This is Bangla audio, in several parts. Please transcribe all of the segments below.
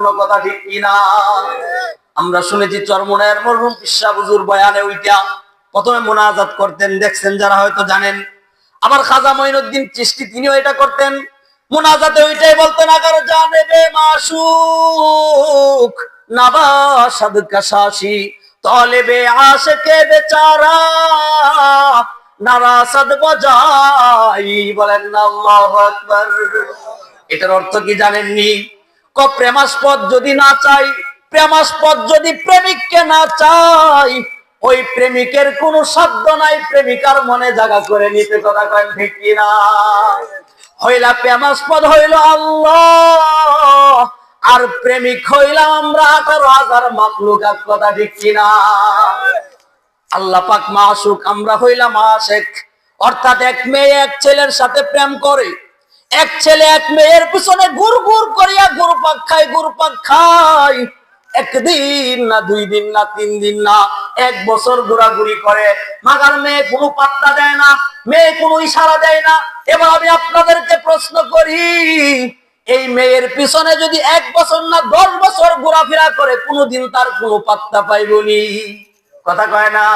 কোনো কথা ঠিক কিনা? আমরা শুনেছি চরমনের মরহুম পিসা বুজুর বয়ানে ওইটা প্রথমে মোনাজাত করতেন, দেখছেন যারা হয়তো জানেন। আবার খাজা মঈনুদ্দিন চিস্তি তিনিও এটা করতেন। মোনাজাতে ওইটাই বলতেন, আগার জানে বে মাসুক, নাবাসাদ কাশাসি তলেবে আশেকে বেচারা, নারাসাদ বজাই। বলেন না আল্লাহু আকবার। এটার অর্থ কি জানেননি? ক, প্রেমাস্পদ যদি না চাই, প্রেমাস্পদ যদি প্রেমিককে না চাই, ওই প্রেমিকের কোন সাধ্য নাই, প্রেমিকার মনে জায়গা করে নিতে কথা কেন ঠিক কিনা হইলা প্রেমাস্পদ হইল আল্লাহ, আর প্রেমিক হইলাম আমরা আঠারো হাজার মাকলুক কথা ঠিক কিনা আল্লাহ পাক মাসুক, আমরা হইলাম আশেক, অর্থাৎ এক মেয়ে এক ছেলের সাথে প্রেম করে। এক ছেলে এক মেয়ের পিছনে ঘুর ঘুর করিয়া পাক খায় পাক খায়। একদিন না, দুই দিন না, তিন দিন না, এক বছর ঘোরাঘুরি করে। মাগার মেয়ে কোনো পাত্তা দেয় না, মেয়ে কোনো ইশারা দেয় না। এবার আমি আপনাদেরকে প্রশ্ন করি, এই মেয়ের পিছনে যদি এক বছর না, দশ বছর ঘোরাফেরা করে, কোনোদিন তার কোনো পাত্তা পাইবনি কথা কয় না।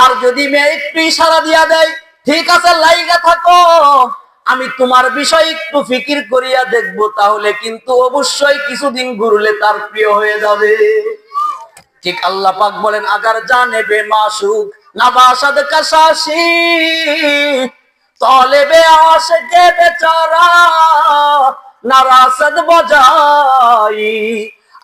আর যদি মেয়ে একটু ইশারা দিয়া দেয়, ঠিক আছে, লাইগা থাকো। আমি তোমার বিষয় একটু ফিকির করিয়া দেখব, তাহলে কিন্তু অবশ্যই কিছুদিন ঘুরলে তার প্রিয় হয়ে যাবে। ঠিক আল্লাহ পাক বলেন, আগার জানে বে মাসুক নাবাসাদ কাশাসি তলেবে আশেকে বেচারা নারাসাদ বজাই।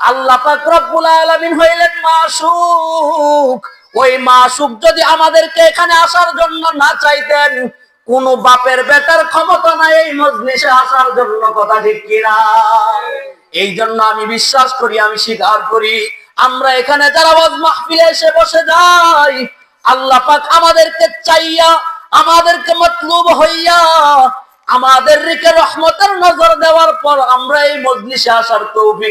আল্লাহ পাক রব্বুল আলামিন হইলেন মাসুক। ওই মাসুক যদি আমাদেরকে এখানে আসার জন্য না চাইতেন কোন বাপের বেটার ক্ষমতা নাই এই মজলিসে আসার জন্য, কথা ঠিক কিনা? এই জন্য আমি বিশ্বাস করি, আমি স্বীকার করি, আমরা এখানে যারা ওয়াজ মাহফিলে এসে বসে যাই, আল্লাহ পাক আমাদেরকে চাইয়া, আমাদেরকে মতলুব হইয়া আমাদের রহমতের নজর দেওয়ার পর আমরা এই মজলিসে আসার তৌফিক